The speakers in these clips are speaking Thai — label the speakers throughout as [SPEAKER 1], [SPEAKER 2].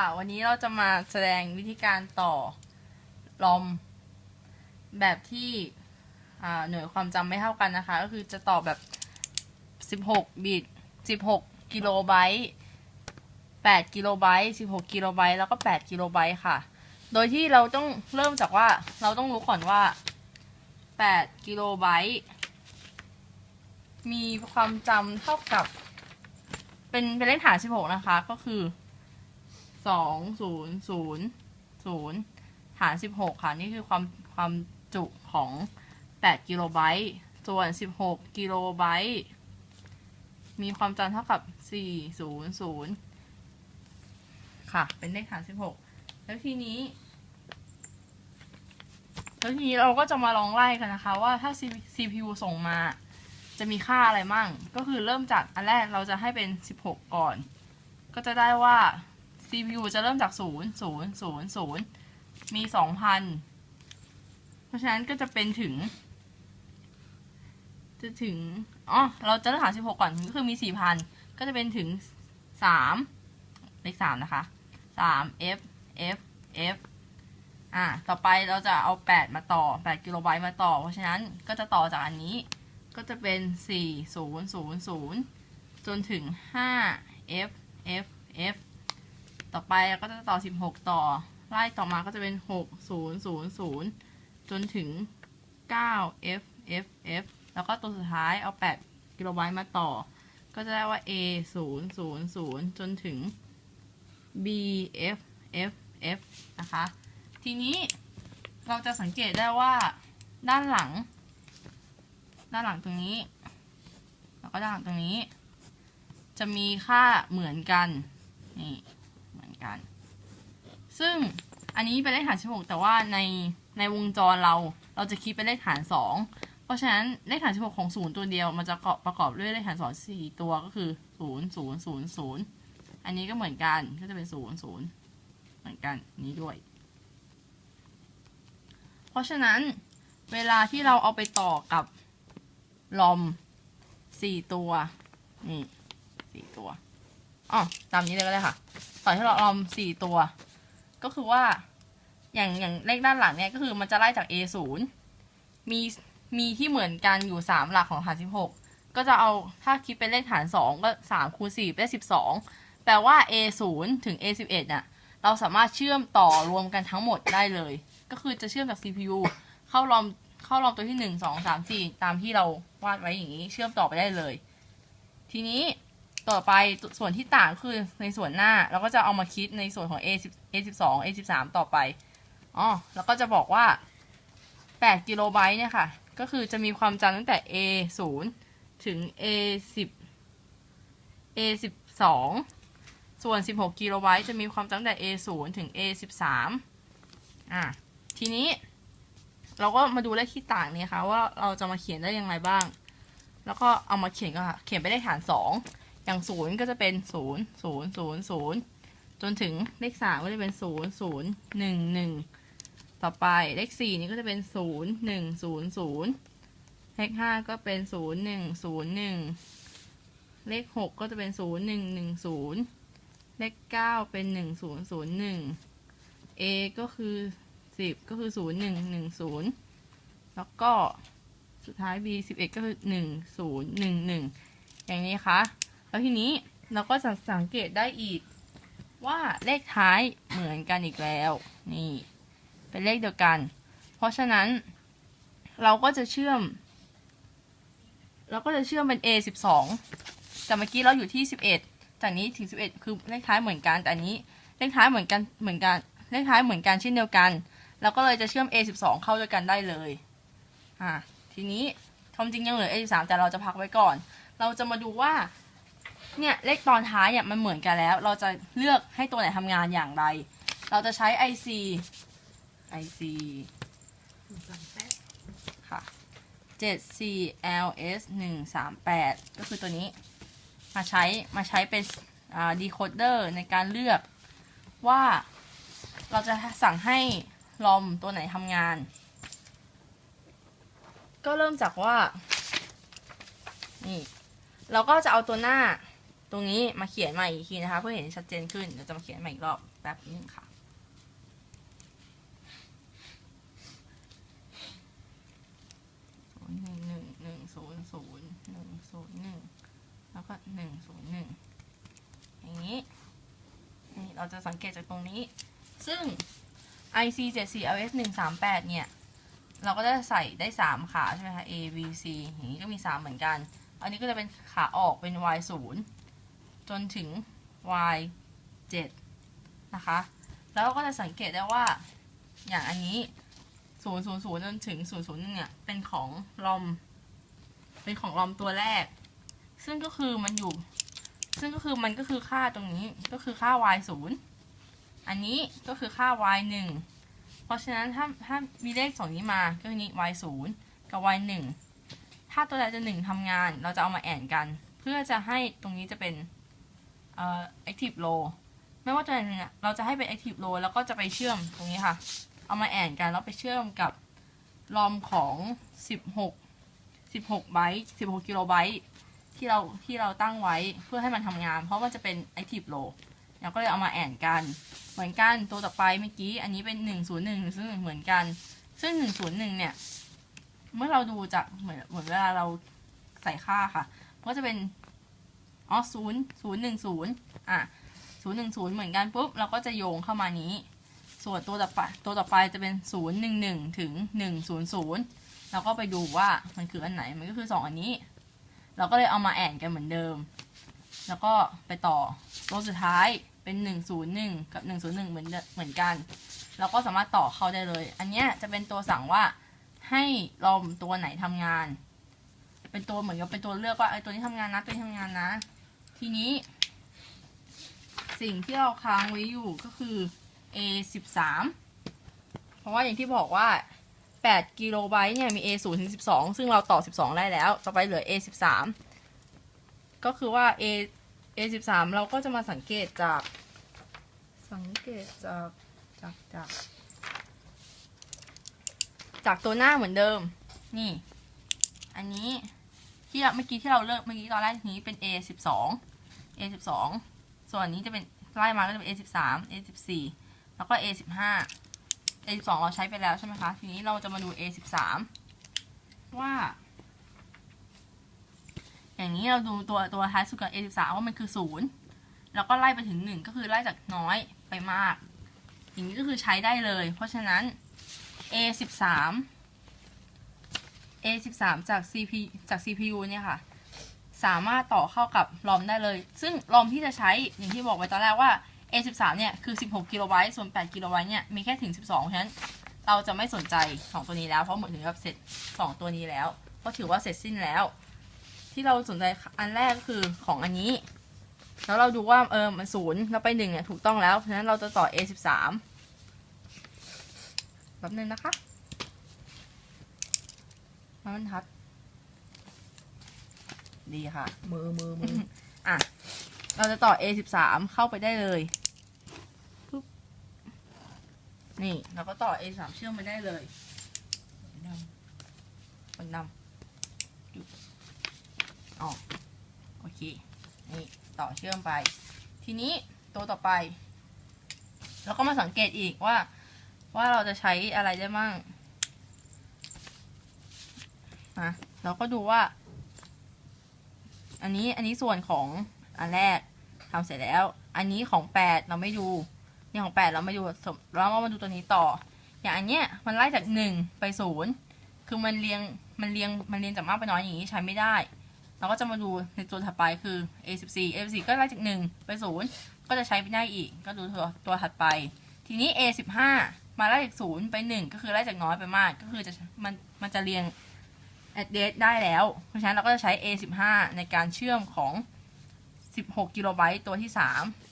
[SPEAKER 1] ค่ะ วันนี้เราจะมาแสดงวิธีการต่อลอม แบบที่หน่วยความจำไม่เท่ากันนะคะ ก็คือจะต่อแบบ 16 บิต 16 กิโลไบต์ 8 กิโลไบต์ 16 กิโลไบต์ แล้วก็ 8 กิโลไบต์ค่ะ โดยที่เราต้องเริ่มจากว่าเราต้องรู้ก่อนว่า 8 กิโลไบต์ มีความจำเท่ากับ เป็นเป็นเลขฐาน16 นะคะ ก็คือ สองศูนย์ศูนย์ศูนย์ฐานสิบหกค่ะ นี่คือความความจุของแปดกิโลไบต์ส่วนสิบหกกิโลไบต์มีความจำเท่ากับสี่ศูนย์ศูนย์ค่ะ เป็นเลขฐานสิบหกแล้วทีนี้ แล้วทีนี้เราก็จะมาลองไล่กันนะคะ ว่าถ้า CPU ส่งมาจะมีค่าอะไรมั่ง ก็คือเริ่มจากอันแรกเราจะให้เป็น 16 ก่อน ก็จะได้ว่า CPU จะเริ่มจาก0 0 0 0มี2,000เพราะฉะนั้นก็จะเป็นถึง จะถึงอ๋อเราจะเริ่มหา16ก่อนก็คือมี4,000ก็จะเป็นถึง3เลข3นะคะ3 F F F อ่าต่อไปเราจะเอา8มาต่อ8กิโลไบต์มาต่อ เพราะฉะนั้นก็จะต่อจากอันนี้ก็จะเป็น4 0 0 0จนถึง5 F F F ต่อไปก็จะต่อ 16 ต่อ ไล่ต่อมาก็จะเป็น 6 0 0 0 จนถึง 9 F F F แล้วก็ตัวสุดท้ายเอา 8 กิโลไบต์มาต่อ ก็จะได้ว่า A 0 0 0 จนถึง B F F F นะคะ ทีนี้เราจะสังเกตได้ว่าด้านหลัง ด้านหลังตรงนี้ แล้วก็ด้านหลังตรงนี้ จะมีค่าเหมือนกันนี่ กัน ซึ่งอันนี้เป็นเลขฐาน16แต่ว่าในในวงจรเราเราจะคิดเป็นเลขฐาน2เพราะฉะนั้นเลขฐาน16ของ0ตัวเดียวมันจะประกอบด้วยเลขฐาน2 4ตัวก็คือ0 0 0 0อันนี้ก็เหมือนกันก็จะเป็น0 0เหมือนกันนี้ด้วย เพราะฉะนั้นเวลาที่เราเอาไปต่อกับลอม4ตัวนี่4ตัว อ๋อตามนี้เลยก็ได้ค่ะต่อที่เราลอมสี่ตัว ก็คือว่า อย่างอย่างเลขด้านหลังเนี่ยก็คือมันจะไล่จาก A ศูนย์มีมีที่เหมือนกันอยู่สามหลักของฐานสิบหกก็จะเอาถ้าคิดเป็นเลขฐานสองก็สามคูณสี่ได้สิบสองแปลว่า A ศูนย์ถึง A สิบเอ็ดน่ะเราสามารถเชื่อมต่อรวมกันทั้งหมดได้เลย ก็คือจะเชื่อมจาก CPU เข้ารอมเข้ารอมตัวที่หนึ่งสองสามสี่ตามที่เราวาดไว้อย่างนี้ เชื่อมต่อไปได้เลย ทีนี้ ต่อไปส่วนที่ต่างคือในส่วนหน้าเราก็จะเอามาคิดในส่วนของ A 10 A 12 A 13ต่อไปอ๋อแล้วก็จะบอกว่า 8 กิโลไบต์เนี่ยค่ะ ก็คือจะมีความจำตั้งแต่ A 0ถึง A 10 A 12ส่วน 16 กิโลไบต์จะมีความจำตั้งแต่ A 0ถึง A 13อะทีนี้ เราก็มาดูเลขที่ต่างเนี่ยค่ะ ว่าเราจะมาเขียนได้ยังไงบ้าง แล้วก็เอามาเขียนก็ค่ะ เขียนไปเลขฐาน 2 อย่างศูนย์ก็จะเป็นศูนย์ศูนย์ศูนย์ศูนย์จนถึงเลขสามก็จะเป็นศูนย์ศูนย์หนึ่งหนึ่งต่อไปเลขสี่นี้ก็จะเป็นศูนย์หนึ่งศูนย์ศูนย์เลขห้าก็เป็นศูนย์หนึ่งศูนย์หนึ่งเลขหกก็จะเป็นศูนย์หนึ่งหนึ่งศูนย์เลขเก้าเป็นหนึ่งศูนย์ศูนย์หนึ่ง A ก็คือสิบก็คือศูนย์หนึ่งหนึ่งศูนย์แล้วก็สุดท้าย B สิบเอ็ดก็คือหนึ่งศูนย์หนึ่งหนึ่งอย่างนี้ค่ะ แล้วทีนี้เราก็จะสังเกตได้อีก ว่าเลขท้ายเหมือนกันอีกแล้ว นี่ เป็นเลขเดียวกัน เพราะฉะนั้น เราก็จะเชื่อม เราก็จะเชื่อมเป็น A สิบสองแต่เมื่อกี้เราอยู่ที่สิบเอ็ดจากนี้ถึงสิบเอ็ดคือเลขท้ายเหมือนกัน แต่อันนี้เลขท้ายเหมือนกันเหมือนกันเลขท้ายเหมือนกันเช่นเดียวกันเราก็เลยจะเชื่อม A สิบสองเข้าด้วยกันได้เลย อ่าทีนี้ความจริงยังเหลือ A สิบสามแต่เราจะพักไว้ก่อน เราจะมาดูว่า เนี่ยเลขตอนท้ายเนี่ยมันเหมือนกันแล้ว เราจะเลือกให้ตัวไหนทำงานอย่างไร เราจะใช้ IC IC ค่ะ 74LS 138 ก็คือตัวนี้ มาใช้ มาใช้เป็นอ่า decoder ในการเลือกว่าเราจะสั่งให้ลอมตัวไหนทำงาน ก็เริ่มจากว่า นี่ เราก็จะเอาตัวหน้า ตรงนี้มาเขียนใหม่อีกทีนะคะ เพื่อเห็นชัดเจนขึ้นเดี๋ยวจะมาเขียนใหม่อีกรอบแป๊บนึงค่ะศูนย์หนึ่งหนึ่งหนึ่งศูนย์ศูนย์หนึ่งศูนย์หนึ่งแล้วก็หนึ่งศูนย์หนึ่งอย่างนี้ นี่เราจะสังเกตจากตรงนี้ ซึ่ง IC 7 4 LS 1 3 8เนี่ย เราก็จะใส่ได้ 3 ขาใช่ไหมคะ A B C อย่างนี้ก็มี 3 เหมือนกัน อันนี้ก็จะเป็นขาออกเป็น Y 0 จนถึง Y 7นะคะ แล้วก็จะสังเกตได้ว่าอย่างอันนี้ 0 0 0 จนถึง 0 0 1 เนี่ย เป็นของลอม เป็นของลอมตัวแรก ซึ่งก็คือมันอยู่ ซึ่งก็คือมันก็คือค่าตรงนี้ก็คือค่า y 0อันนี้ก็คือค่า y 1เพราะฉะนั้นถ้าถ้ามีเลขสองนี้มาก็คือนี้ y 0กับ y 1ถ้าตัวใดจะ1ทำงาน เราจะเอามาแอนกัน เพื่อจะให้ตรงนี้จะเป็น เอ่อ active low ไม่ว่าตัวไหนเนี่ยเราจะให้เป็น active low แล้วก็จะไปเชื่อมตรงนี้ค่ะ เอามาแอนกันแล้วไปเชื่อมกับลอมของ 16 16ไบต์16กิโลไบต์ที่เราที่เราตั้งไว้เพื่อให้มันทำงาน เพราะมันจะเป็น active low เราก็เลยเอามาแอนกัน เหมือนกันตัวต่อไปเมื่อกี้ อันนี้เป็น 101ซึ่งเหมือนกัน ซึ่ง 101 เนี่ย เมื่อเราดูจากเหมือนเหมือนเวลาเราใส่ค่าค่ะ ก็จะเป็น อ๋อ0 0 1 0อะ0 1 0เหมือนกันปุ๊บเราก็จะโยงเข้ามานี้ ส่วนตัวต่อไปตัวต่อไปจะเป็น0 1 1ถึง1 0 0เราก็ไปดูว่ามันคืออันไหนมันก็คือ2อันนี้ เราก็เลยเอามาแอนกันเหมือนเดิม แล้วก็ไปต่อตัวสุดท้ายเป็น101กับ101เหมือนเหมือนกัน เราก็สามารถต่อเข้าได้เลย อันเนี้ยจะเป็นตัวสั่งว่าให้ลอมตัวไหนทำงาน เป็นตัวเหมือนกับเป็นตัวเลือกว่าไอ้ตัวนี้ทำงานนะตัวนี้ทำงานนะ ทีนี้ สิ่งที่เราค้างไว้อยู่ก็คือ A 1 3เพราะว่าอย่างที่บอกว่า8กิโลไบต์เนี่ยมี A 0ถึง12ซึ่งเราต่อ12ได้แล้ว ต่อไปเหลือ A 13ก็คือว่า A A 13เราก็จะมาสังเกตจาก สังเกตจากจากจากจากตัวหน้าเหมือนเดิม นี่ อันนี้ ที่เมื่อกี้ที่เราเลิกเมื่อกี้ตอนแรกนี้เป็น A 12 A 12ส่วนอันนี้จะเป็นไล่มาก็จะเป็น A 13 A 14แล้วก็ A 15 A 12เราใช้ไปแล้วใช่ไหมคะ ทีนี้เราจะมาดู A 13ว่า อย่างนี้เราดูตัวตัวท้ายสุดกับ A 13ว่ามันคือ0แล้วก็ไล่ไปถึง1ก็คือไล่จากน้อยไปมาก อย่างนี้ก็คือใช้ได้เลย เพราะฉะนั้น A 13 A A13 จาก CP จาก CPU เนี่ยค่ะ สามารถต่อเข้ากับลอมได้เลย ซึ่งลอมที่จะใช้อย่างที่บอกไว้ตอนแรกว่า A 13 เนี่ยคือ 16กิโลไบต์ส่วน 8กิโลไบต์เนี่ยมีแค่ถึง 12เพราะฉะนั้น เราจะไม่สนใจของตัวนี้แล้ว เพราะหมือนถึงกับเสร็จ 2 ตัวนี้แล้ว ก็ถือว่าเสร็จสิ้นแล้ว ที่เราสนใจอันแรกก็คือของอันนี้ แล้วเราดูว่าเออมันศูนย์แล้วไปหนึ่งเนี่ยถูกต้องแล้ว เพราะฉะนั้นเราจะต่อ A 13 แป๊บนึงนะคะ มาบรรทัด ดีค่ะ
[SPEAKER 2] มือมือมือ
[SPEAKER 1] อะ เราจะต่อ A 1 3เข้าไปได้เลยปุ๊บนี่เราก็ต่อ A 3เชื่อมไปได้เลยนำคนนำหยุดอ๋อโอเค นี่ต่อเชื่อมไป ทีนี้ตัวต่อไปเราก็มาสังเกตอีกว่า ว่าเราจะใช้อะไรได้มั่ง นะเราก็ดูว่า อันนี้อันนี้ส่วนของอันแรกทำเสร็จแล้ว อันนี้ของแปดเราไม่ดูนี่ของแปดเราไม่ดูเรามาดูตัวนี้ต่อ อย่างอันเนี้ยมันไล่จากหนึ่งไปศูนย์คือมันเรียงมันเรียงมันเรียงจากมากไปน้อยอย่างนี้ใช้ไม่ได้ เราก็จะมาดูในตัวถัดไปคือ A14 A14 ก็ไล่จากหนึ่งไปศูนย์ก็จะใช้ไม่ได้อีก ก็ดูตัวตัวถัดไป ทีนี้ A15 มาไล่จากศูนย์ไปหนึ่งก็คือไล่จากน้อยไปมากก็คือจะมันมันจะเรียง address ได้แล้ว เพราะฉะนั้นเราก็จะใช้ A15 ในการเชื่อมของ 16กิโลไบต์ตัวที่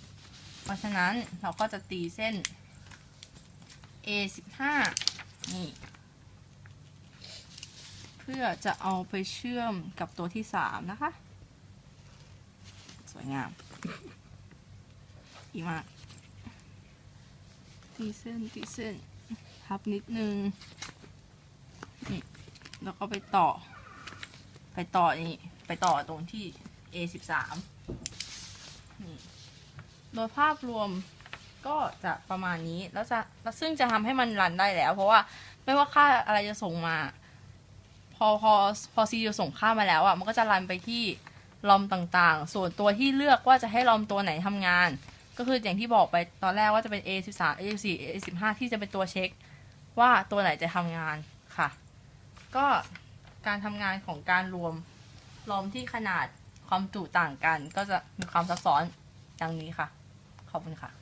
[SPEAKER 1] 3 เพราะฉะนั้นเราก็จะตีเส้น A15 นี่ เพื่อจะเอาไปเชื่อมกับตัวที่ 3 นะคะ สวยงามดีมากตีเส้นตีเส้นทับนิดนึง แล้วก็ไปต่อ ไปต่อนี่ ไปต่อตรงที่ A 1 3นี่โดยภาพรวมก็จะประมาณนี้แล้วจะแล้วซึ่งจะทำให้มันรันได้แล้ว เพราะว่าไม่ว่าค่าอะไรจะส่งมา พอพอพอซีดีส่งค่ามาแล้วอะมันก็จะรันไปที่ลอมต่างๆ ส่วนตัวที่เลือกว่าจะให้ลอมตัวไหนทำงาน ก็คืออย่างที่บอกไปตอนแรกว่าจะเป็น A13 A14 A15 ที่จะเป็นตัวเช็ค ว่าตัวไหนจะทำงานค่ะ ก็การทำงานของการรวมลอมที่ขนาดความจุต่างกัน ก็จะมีความซับซ้อนดังนี้ค่ะ ขอบคุณค่ะ